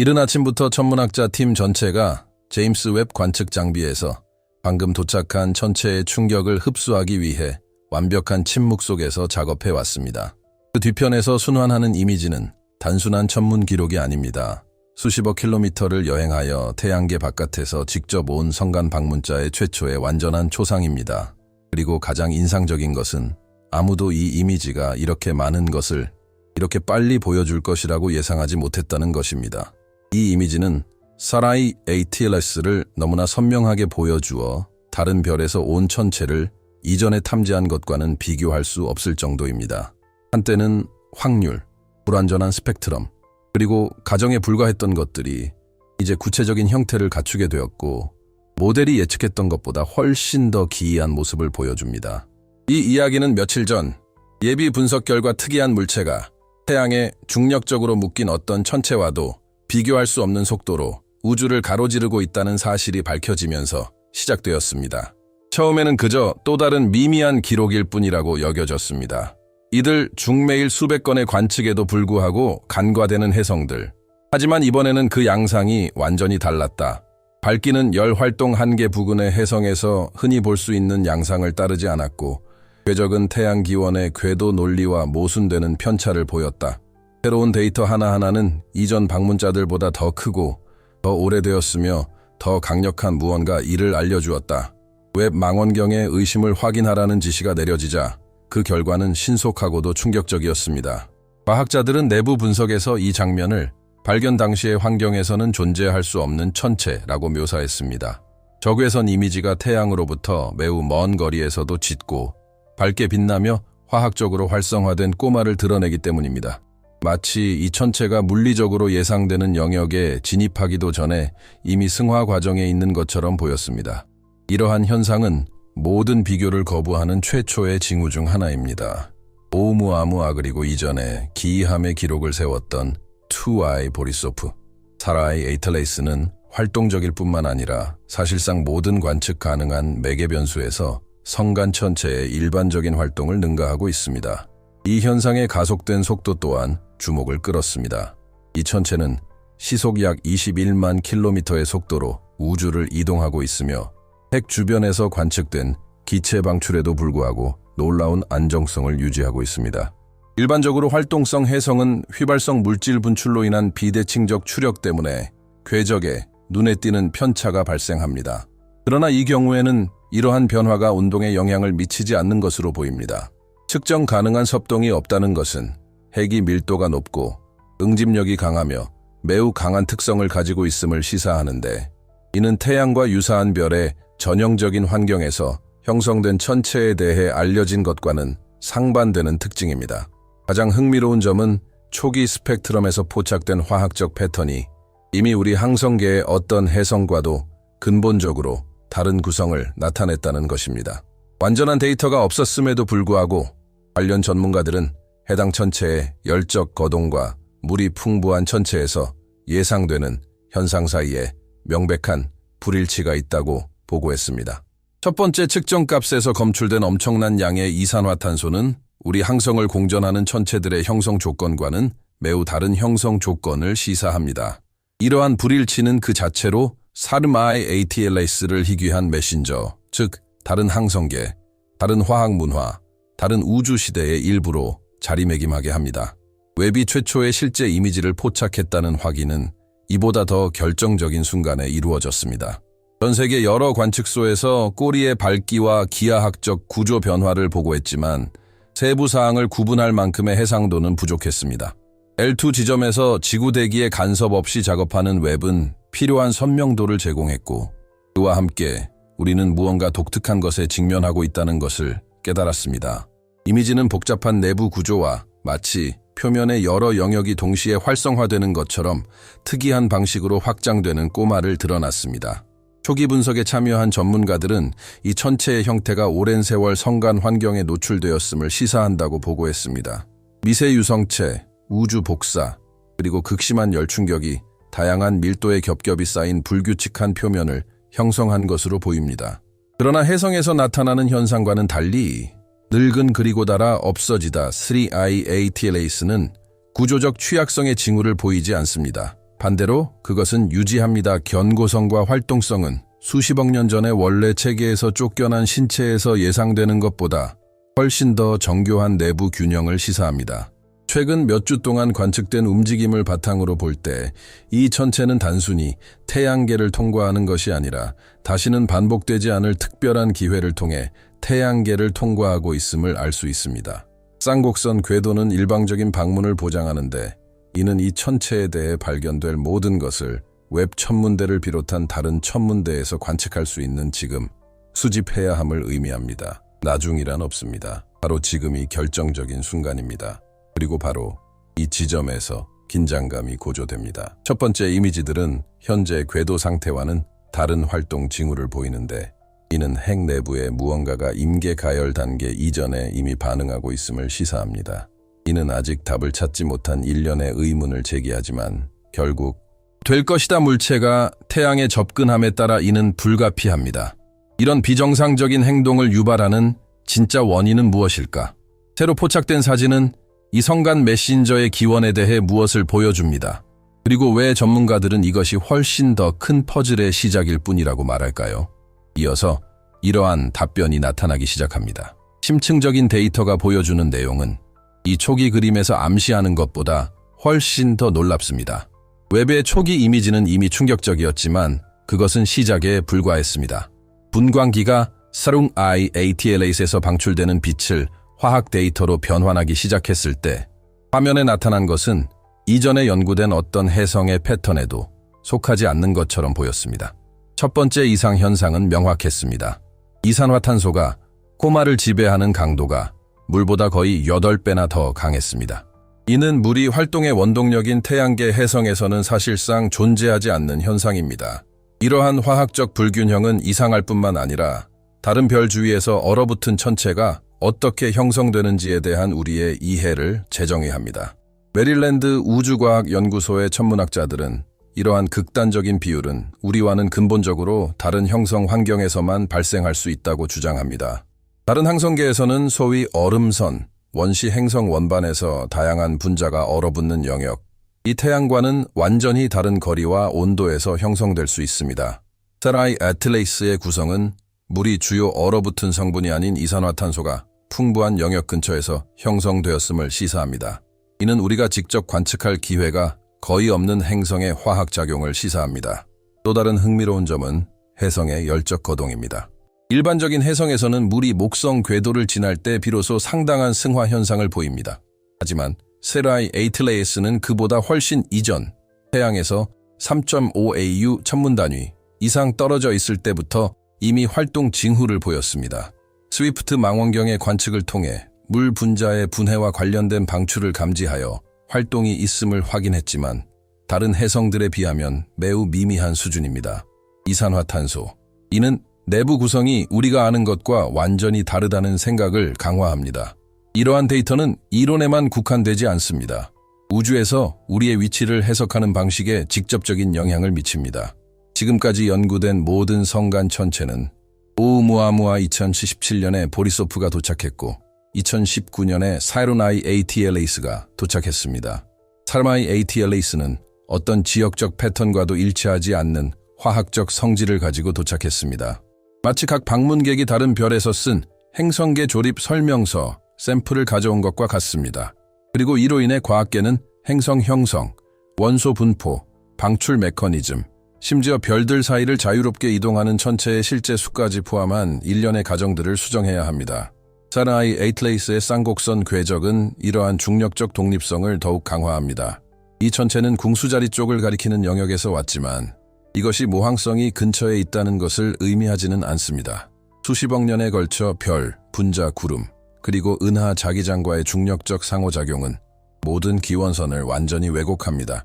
이른 아침부터 천문학자 팀 전체가 제임스 웹 관측 장비에서 방금 도착한 천체의 충격을 흡수하기 위해 완벽한 침묵 속에서 작업해 왔습니다. 그 뒤편에서 순환하는 이미지는 단순한 천문 기록이 아닙니다. 수십억 킬로미터를 여행하여 태양계 바깥에서 직접 온 성간 방문자의 최초의 완전한 초상입니다. 그리고 가장 인상적인 것은 아무도 이 이미지가 이렇게 많은 것을 이렇게 빨리 보여줄 것이라고 예상하지 못했다는 것입니다. 이 이미지는 사라이 ATLS를 너무나 선명하게 보여주어 다른 별에서 온 천체를 이전에 탐지한 것과는 비교할 수 없을 정도입니다. 한때는 확률, 불완전한 스펙트럼, 그리고 가정에 불과했던 것들이 이제 구체적인 형태를 갖추게 되었고 모델이 예측했던 것보다 훨씬 더 기이한 모습을 보여줍니다. 이 이야기는 며칠 전 예비 분석 결과 특이한 물체가 태양에 중력적으로 묶인 어떤 천체와도 비교할 수 없는 속도로 우주를 가로지르고 있다는 사실이 밝혀지면서 시작되었습니다. 처음에는 그저 또 다른 미미한 기록일 뿐이라고 여겨졌습니다. 이들 중매일 수백 건의 관측에도 불구하고 간과되는 해성들. 하지만 이번에는 그 양상이 완전히 달랐다. 밝기는 열 활동 한계 부근의 해성에서 흔히 볼 수 있는 양상을 따르지 않았고 궤적은 태양 기원의 궤도 논리와 모순되는 편차를 보였다. 새로운 데이터 하나하나는 이전 방문자들보다 더 크고 더 오래되었으며 더 강력한 무언가 이를 알려주었다. 웹 망원경의 의심을 확인하라는 지시가 내려지자 그 결과는 신속하고도 충격적이었습니다. 과학자들은 내부 분석에서 이 장면을 발견 당시의 환경에서는 존재할 수 없는 천체라고 묘사했습니다. 적외선 이미지가 태양으로부터 매우 먼 거리에서도 짙고 밝게 빛나며 화학적으로 활성화된 꼬마를 드러내기 때문입니다. 마치 이 천체가 물리적으로 예상되는 영역에 진입하기도 전에 이미 승화 과정에 있는 것처럼 보였습니다. 이러한 현상은 모든 비교를 거부하는 최초의 징후 중 하나입니다. 오무아무아 그리고 이전에 기이함의 기록을 세웠던 투아이 보리소프, 사라이 에이틀레이스는 활동적일 뿐만 아니라 사실상 모든 관측 가능한 매개 변수에서 성간 천체의 일반적인 활동을 능가하고 있습니다. 이 현상의 가속된 속도 또한 주목을 끌었습니다. 이 천체는 시속 약 21만 킬로미터의 속도로 우주를 이동하고 있으며 핵 주변에서 관측된 기체 방출에도 불구하고 놀라운 안정성을 유지하고 있습니다. 일반적으로 활동성 해성은 휘발성 물질 분출로 인한 비대칭적 추력 때문에 궤적에 눈에 띄는 편차가 발생합니다. 그러나 이 경우에는 이러한 변화가 운동에 영향을 미치지 않는 것으로 보입니다. 측정 가능한 섭동이 없다는 것은 핵이 밀도가 높고 응집력이 강하며 매우 강한 특성을 가지고 있음을 시사하는데 이는 태양과 유사한 별의 전형적인 환경에서 형성된 천체에 대해 알려진 것과는 상반되는 특징입니다. 가장 흥미로운 점은 초기 스펙트럼에서 포착된 화학적 패턴이 이미 우리 항성계의 어떤 해성과도 근본적으로 다른 구성을 나타냈다는 것입니다. 완전한 데이터가 없었음에도 불구하고 관련 전문가들은 해당 천체의 열적 거동과 물이 풍부한 천체에서 예상되는 현상 사이에 명백한 불일치가 있다고 보고했습니다. 첫 번째 측정 값에서 검출된 엄청난 양의 이산화탄소는 우리 항성을 공전하는 천체들의 형성 조건과는 매우 다른 형성 조건을 시사합니다. 이러한 불일치는 그 자체로 사르마의 ATLS를 희귀한 메신저, 즉 다른 항성계, 다른 화학 문화, 다른 우주 시대의 일부로 자리매김하게 합니다. 웹이 최초의 실제 이미지를 포착했다는 확인은 이보다 더 결정적인 순간에 이루어졌습니다. 전 세계 여러 관측소에서 꼬리의 밝기와 기하학적 구조 변화를 보고했지만 세부 사항을 구분할 만큼의 해상도는 부족했습니다. L2 지점에서 지구 대기에 간섭 없이 작업하는 웹은 필요한 선명도를 제공했고 그와 함께 우리는 무언가 독특한 것에 직면하고 있다는 것을 깨달았습니다. 이미지는 복잡한 내부 구조와 마치 표면의 여러 영역이 동시에 활성화되는 것처럼 특이한 방식으로 확장되는 꼬마를 드러났습니다. 초기 분석에 참여한 전문가들은 이 천체의 형태가 오랜 세월 성간 환경에 노출되었음을 시사한다고 보고했습니다. 미세 유성체, 우주 복사, 그리고 극심한 열충격이 다양한 밀도의 겹겹이 쌓인 불규칙한 표면을 형성한 것으로 보입니다. 그러나 해성에서 나타나는 현상과는 달리 늙은 그리고 달아 없어지다 3IATLAS는 구조적 취약성의 징후를 보이지 않습니다. 반대로 그것은 유지합니다. 견고성과 활동성은 수십억 년 전에 원래 체계에서 쫓겨난 신체에서 예상되는 것보다 훨씬 더 정교한 내부 균형을 시사합니다. 최근 몇 주 동안 관측된 움직임을 바탕으로 볼 때 이 천체는 단순히 태양계를 통과하는 것이 아니라 다시는 반복되지 않을 특별한 기회를 통해 태양계를 통과하고 있음을 알 수 있습니다. 쌍곡선 궤도는 일방적인 방문을 보장하는데 이는 이 천체에 대해 발견될 모든 것을 웹 천문대를 비롯한 다른 천문대에서 관측할 수 있는 지금 수집해야 함을 의미합니다. 나중이란 없습니다. 바로 지금이 결정적인 순간입니다. 그리고 바로 이 지점에서 긴장감이 고조됩니다. 첫 번째 이미지들은 현재 궤도 상태와는 다른 활동 징후를 보이는데 이는 핵 내부에 무언가가 임계 가열 단계 이전에 이미 반응하고 있음을 시사합니다. 이는 아직 답을 찾지 못한 일련의 의문을 제기하지만 결국 될 것이다 물체가 태양에 접근함에 따라 이는 불가피합니다. 이런 비정상적인 행동을 유발하는 진짜 원인은 무엇일까? 새로 포착된 사진은 이 성간 메신저의 기원에 대해 무엇을 보여줍니다. 그리고 왜 전문가들은 이것이 훨씬 더 큰 퍼즐의 시작일 뿐이라고 말할까요? 이어서 이러한 답변이 나타나기 시작합니다. 심층적인 데이터가 보여주는 내용은 이 초기 그림에서 암시하는 것보다 훨씬 더 놀랍습니다. 웹의 초기 이미지는 이미 충격적이었지만 그것은 시작에 불과했습니다. 분광기가 사룽 I ATLA에서 방출되는 빛을 화학 데이터로 변환하기 시작했을 때 화면에 나타난 것은 이전에 연구된 어떤 해성의 패턴에도 속하지 않는 것처럼 보였습니다. 첫 번째 이상 현상은 명확했습니다. 이산화탄소가 코마를 지배하는 강도가 물보다 거의 8배나 더 강했습니다. 이는 물이 활동의 원동력인 태양계 해성에서는 사실상 존재하지 않는 현상입니다. 이러한 화학적 불균형은 이상할 뿐만 아니라 다른 별 주위에서 얼어붙은 천체가 어떻게 형성되는지에 대한 우리의 이해를 재정의합니다. 메릴랜드 우주과학연구소의 천문학자들은 이러한 극단적인 비율은 우리와는 근본적으로 다른 형성 환경에서만 발생할 수 있다고 주장합니다. 다른 항성계에서는 소위 얼음선, 원시 행성 원반에서 다양한 분자가 얼어붙는 영역, 이 태양과는 완전히 다른 거리와 온도에서 형성될 수 있습니다. 세라이 애틀레이스의 구성은 물이 주요 얼어붙은 성분이 아닌 이산화탄소가 풍부한 영역 근처에서 형성되었음을 시사합니다. 이는 우리가 직접 관측할 기회가 거의 없는 행성의 화학작용을 시사합니다. 또 다른 흥미로운 점은 해성의 열적 거동입니다. 일반적인 해성에서는 물이 목성 궤도를 지날 때 비로소 상당한 승화 현상을 보입니다. 하지만 세라이 에이틀레이스는 그보다 훨씬 이전 태양에서 3.5AU 천문단위 이상 떨어져 있을 때부터 이미 활동 징후를 보였습니다. 스위프트 망원경의 관측을 통해 물 분자의 분해와 관련된 방출을 감지하여 활동이 있음을 확인했지만 다른 해성들에 비하면 매우 미미한 수준입니다. 이산화탄소. 이는 내부 구성이 우리가 아는 것과 완전히 다르다는 생각을 강화합니다. 이러한 데이터는 이론에만 국한되지 않습니다. 우주에서 우리의 위치를 해석하는 방식에 직접적인 영향을 미칩니다. 지금까지 연구된 모든 성간 천체는 오 우무아무아 2077년에 보리소프가 도착했고 2019년에 사이로나이 ATLA스가 도착했습니다. 사르마이 ATLA스는 어떤 지역적 패턴과도 일치하지 않는 화학적 성질을 가지고 도착했습니다. 마치 각 방문객이 다른 별에서 쓴 행성계 조립 설명서, 샘플을 가져온 것과 같습니다. 그리고 이로 인해 과학계는 행성 형성, 원소 분포, 방출 메커니즘, 심지어 별들 사이를 자유롭게 이동하는 천체의 실제 수까지 포함한 일련의 가정들을 수정해야 합니다. 사라이 에이틀레이스의 쌍곡선 궤적은 이러한 중력적 독립성을 더욱 강화합니다. 이 천체는 궁수자리 쪽을 가리키는 영역에서 왔지만 이것이 모항성이 근처에 있다는 것을 의미하지는 않습니다. 수십억 년에 걸쳐 별, 분자, 구름, 그리고 은하 자기장과의 중력적 상호작용은 모든 기원선을 완전히 왜곡합니다.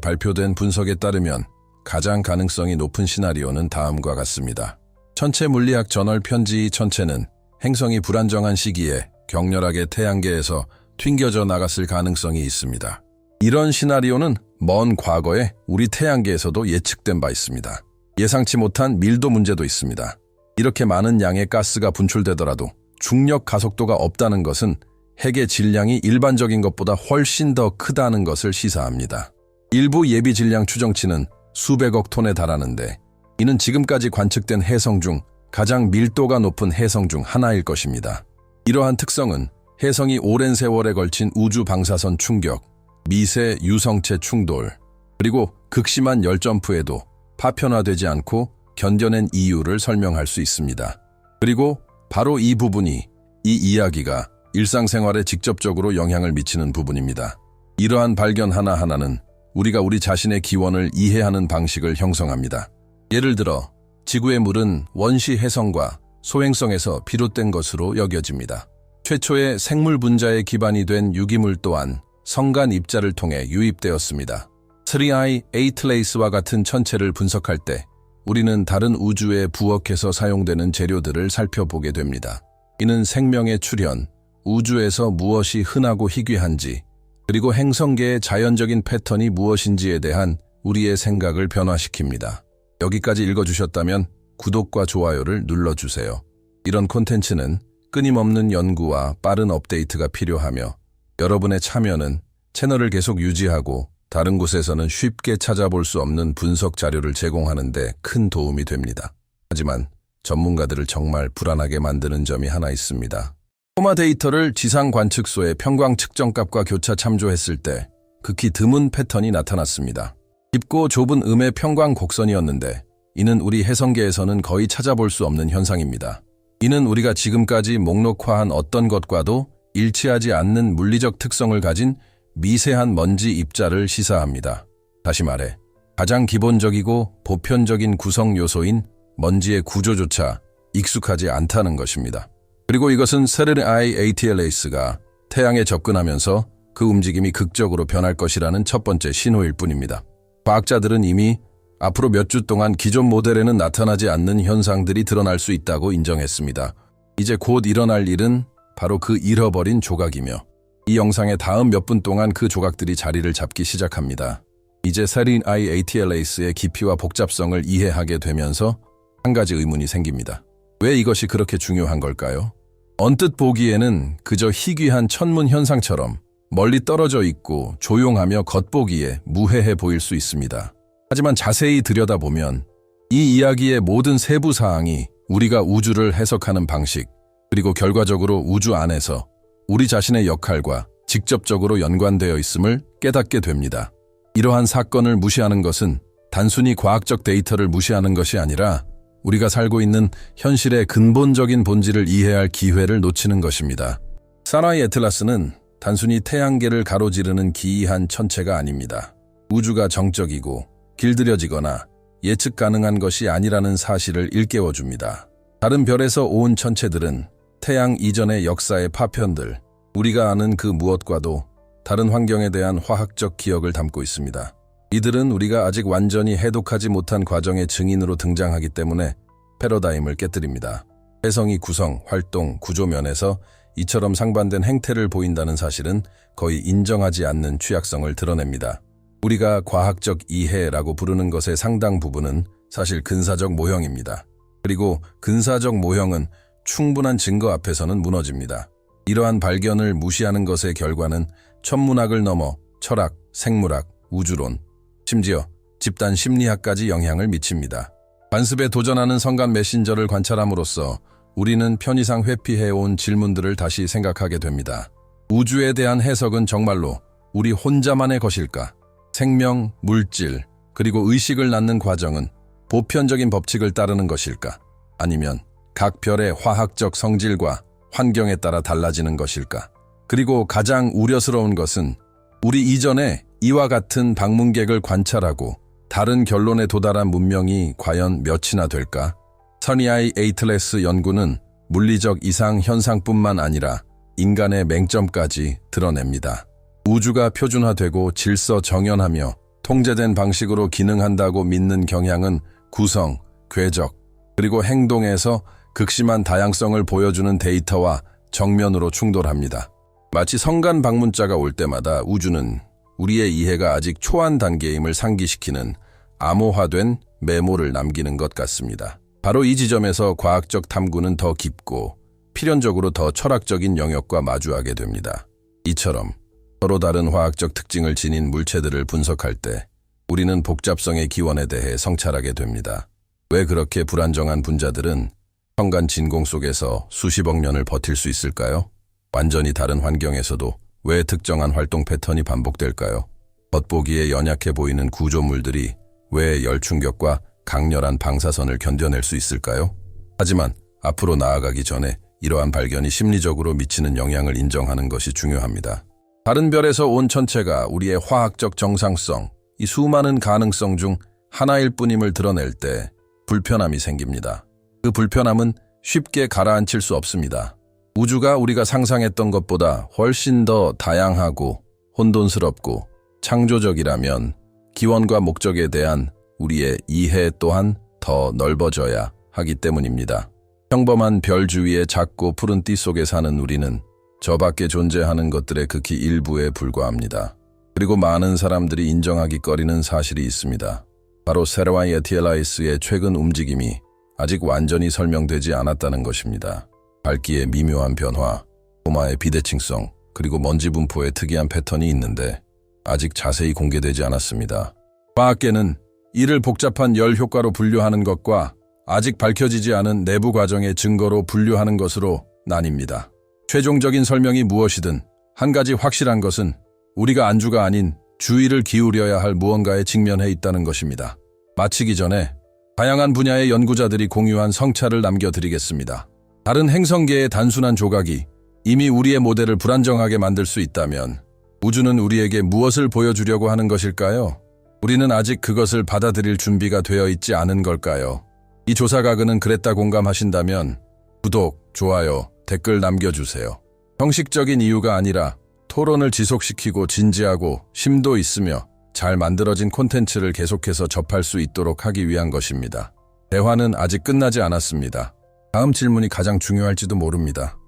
발표된 분석에 따르면 가장 가능성이 높은 시나리오는 다음과 같습니다. 천체 물리학 저널 편지 천체는 행성이 불안정한 시기에 격렬하게 태양계에서 튕겨져 나갔을 가능성이 있습니다. 이런 시나리오는 먼 과거에 우리 태양계에서도 예측된 바 있습니다. 예상치 못한 밀도 문제도 있습니다. 이렇게 많은 양의 가스가 분출되더라도 중력 가속도가 없다는 것은 핵의 질량이 일반적인 것보다 훨씬 더 크다는 것을 시사합니다. 일부 예비 질량 추정치는 수백억 톤에 달하는데 이는 지금까지 관측된 해성 중 가장 밀도가 높은 해성 중 하나일 것입니다. 이러한 특성은 해성이 오랜 세월에 걸친 우주 방사선 충격, 미세 유성체 충돌, 그리고 극심한 열점프에도 파편화되지 않고 견뎌낸 이유를 설명할 수 있습니다. 그리고 바로 이 부분이 이 이야기가 일상생활에 직접적으로 영향을 미치는 부분입니다. 이러한 발견 하나하나는 우리가 우리 자신의 기원을 이해하는 방식을 형성합니다. 예를 들어 지구의 물은 원시 해성과 소행성에서 비롯된 것으로 여겨집니다. 최초의 생물 분자의 기반이 된 유기물 또한 성간 입자를 통해 유입되었습니다. 3i 에이틀레이스와 같은 천체를 분석할 때 우리는 다른 우주에 부엌에서 사용되는 재료들을 살펴보게 됩니다. 이는 생명의 출현, 우주에서 무엇이 흔하고 희귀한지, 그리고 행성계의 자연적인 패턴이 무엇인지에 대한 우리의 생각을 변화시킵니다. 여기까지 읽어주셨다면 구독과 좋아요를 눌러주세요. 이런 콘텐츠는 끊임없는 연구와 빠른 업데이트가 필요하며 여러분의 참여는 채널을 계속 유지하고 다른 곳에서는 쉽게 찾아볼 수 없는 분석 자료를 제공하는 데 큰 도움이 됩니다. 하지만 전문가들을 정말 불안하게 만드는 점이 하나 있습니다. 코마 데이터를 지상 관측소의 평광 측정값과 교차 참조했을 때 극히 드문 패턴이 나타났습니다. 깊고 좁은 음의 평광 곡선이었는데 이는 우리 해성계에서는 거의 찾아볼 수 없는 현상입니다. 이는 우리가 지금까지 목록화한 어떤 것과도 일치하지 않는 물리적 특성을 가진 미세한 먼지 입자를 시사합니다. 다시 말해, 가장 기본적이고 보편적인 구성 요소인 먼지의 구조조차 익숙하지 않다는 것입니다. 그리고 이것은 세르르아이 ATLAS가 태양에 접근하면서 그 움직임이 극적으로 변할 것이라는 첫 번째 신호일 뿐입니다. 과학자들은 이미 앞으로 몇 주 동안 기존 모델에는 나타나지 않는 현상들이 드러날 수 있다고 인정했습니다. 이제 곧 일어날 일은 바로 그 잃어버린 조각이며 이 영상의 다음 몇 분 동안 그 조각들이 자리를 잡기 시작합니다. 이제 세린 아이 ATLAS의 깊이와 복잡성을 이해하게 되면서 한 가지 의문이 생깁니다. 왜 이것이 그렇게 중요한 걸까요? 언뜻 보기에는 그저 희귀한 천문 현상처럼 멀리 떨어져 있고 조용하며 겉보기에 무해해 보일 수 있습니다. 하지만 자세히 들여다보면 이 이야기의 모든 세부 사항이 우리가 우주를 해석하는 방식, 그리고 결과적으로 우주 안에서 우리 자신의 역할과 직접적으로 연관되어 있음을 깨닫게 됩니다. 이러한 사건을 무시하는 것은 단순히 과학적 데이터를 무시하는 것이 아니라 우리가 살고 있는 현실의 근본적인 본질을 이해할 기회를 놓치는 것입니다. 사나이 애틀라스는 단순히 태양계를 가로지르는 기이한 천체가 아닙니다. 우주가 정적이고 길들여지거나 예측 가능한 것이 아니라는 사실을 일깨워줍니다. 다른 별에서 온 천체들은 태양 이전의 역사의 파편들, 우리가 아는 그 무엇과도 다른 환경에 대한 화학적 기억을 담고 있습니다. 이들은 우리가 아직 완전히 해독하지 못한 과정의 증인으로 등장하기 때문에 패러다임을 깨뜨립니다. 해성이 구성, 활동, 구조 면에서 이처럼 상반된 행태를 보인다는 사실은 거의 인정하지 않는 취약성을 드러냅니다. 우리가 과학적 이해라고 부르는 것의 상당 부분은 사실 근사적 모형입니다. 그리고 근사적 모형은 충분한 증거 앞에서는 무너집니다. 이러한 발견을 무시하는 것의 결과는 천문학을 넘어 철학, 생물학, 우주론, 심지어 집단 심리학까지 영향을 미칩니다. 관습에 도전하는 성간 메신저를 관찰함으로써 우리는 편의상 회피해온 질문들을 다시 생각하게 됩니다. 우주에 대한 해석은 정말로 우리 혼자만의 것일까? 생명, 물질, 그리고 의식을 낳는 과정은 보편적인 법칙을 따르는 것일까? 아니면 각 별의 화학적 성질과 환경에 따라 달라지는 것일까? 그리고 가장 우려스러운 것은 우리 이전에 이와 같은 방문객을 관찰하고 다른 결론에 도달한 문명이 과연 몇이나 될까? 서니아이 에이틀레스 연구는 물리적 이상 현상뿐만 아니라 인간의 맹점까지 드러냅니다. 우주가 표준화되고 질서 정연하며 통제된 방식으로 기능한다고 믿는 경향은 구성, 궤적, 그리고 행동에서 극심한 다양성을 보여주는 데이터와 정면으로 충돌합니다. 마치 성간 방문자가 올 때마다 우주는 우리의 이해가 아직 초안 단계임을 상기시키는 암호화된 메모를 남기는 것 같습니다. 바로 이 지점에서 과학적 탐구는 더 깊고 필연적으로 더 철학적인 영역과 마주하게 됩니다. 이처럼 서로 다른 화학적 특징을 지닌 물체들을 분석할 때 우리는 복잡성의 기원에 대해 성찰하게 됩니다. 왜 그렇게 불안정한 분자들은 현간 진공 속에서 수십억 년을 버틸 수 있을까요? 완전히 다른 환경에서도 왜 특정한 활동 패턴이 반복될까요? 겉보기에 연약해 보이는 구조물들이 왜 열충격과 강렬한 방사선을 견뎌낼 수 있을까요? 하지만 앞으로 나아가기 전에 이러한 발견이 심리적으로 미치는 영향을 인정하는 것이 중요합니다. 다른 별에서 온 천체가 우리의 화학적 정상성, 이 수많은 가능성 중 하나일 뿐임을 드러낼 때 불편함이 생깁니다. 그 불편함은 쉽게 가라앉힐 수 없습니다. 우주가 우리가 상상했던 것보다 훨씬 더 다양하고 혼돈스럽고 창조적이라면 기원과 목적에 대한 우리의 이해 또한 더 넓어져야 하기 때문입니다. 평범한 별 주위의 작고 푸른 띠 속에 사는 우리는 저 밖에 존재하는 것들의 극히 일부에 불과합니다. 그리고 많은 사람들이 인정하기 꺼리는 사실이 있습니다. 바로 세라와이 에티엘라이스의 최근 움직임이 아직 완전히 설명되지 않았다는 것입니다. 밝기의 미묘한 변화, 포마의 비대칭성, 그리고 먼지 분포의 특이한 패턴이 있는데 아직 자세히 공개되지 않았습니다. 과학계는 이를 복잡한 열 효과로 분류하는 것과 아직 밝혀지지 않은 내부 과정의 증거로 분류하는 것으로 나뉩니다. 최종적인 설명이 무엇이든 한 가지 확실한 것은 우리가 안주가 아닌 주의를 기울여야 할 무언가에 직면해 있다는 것입니다. 마치기 전에 다양한 분야의 연구자들이 공유한 성찰을 남겨드리겠습니다. 다른 행성계의 단순한 조각이 이미 우리의 모델을 불안정하게 만들 수 있다면 우주는 우리에게 무엇을 보여주려고 하는 것일까요? 우리는 아직 그것을 받아들일 준비가 되어 있지 않은 걸까요? 이 조사각은 그랬다 공감하신다면 구독, 좋아요, 댓글 남겨주세요. 형식적인 이유가 아니라 토론을 지속시키고 진지하고 심도 있으며 잘 만들어진 콘텐츠를 계속해서 접할 수 있도록 하기 위한 것입니다. 대화는 아직 끝나지 않았습니다. 다음 질문이 가장 중요할지도 모릅니다.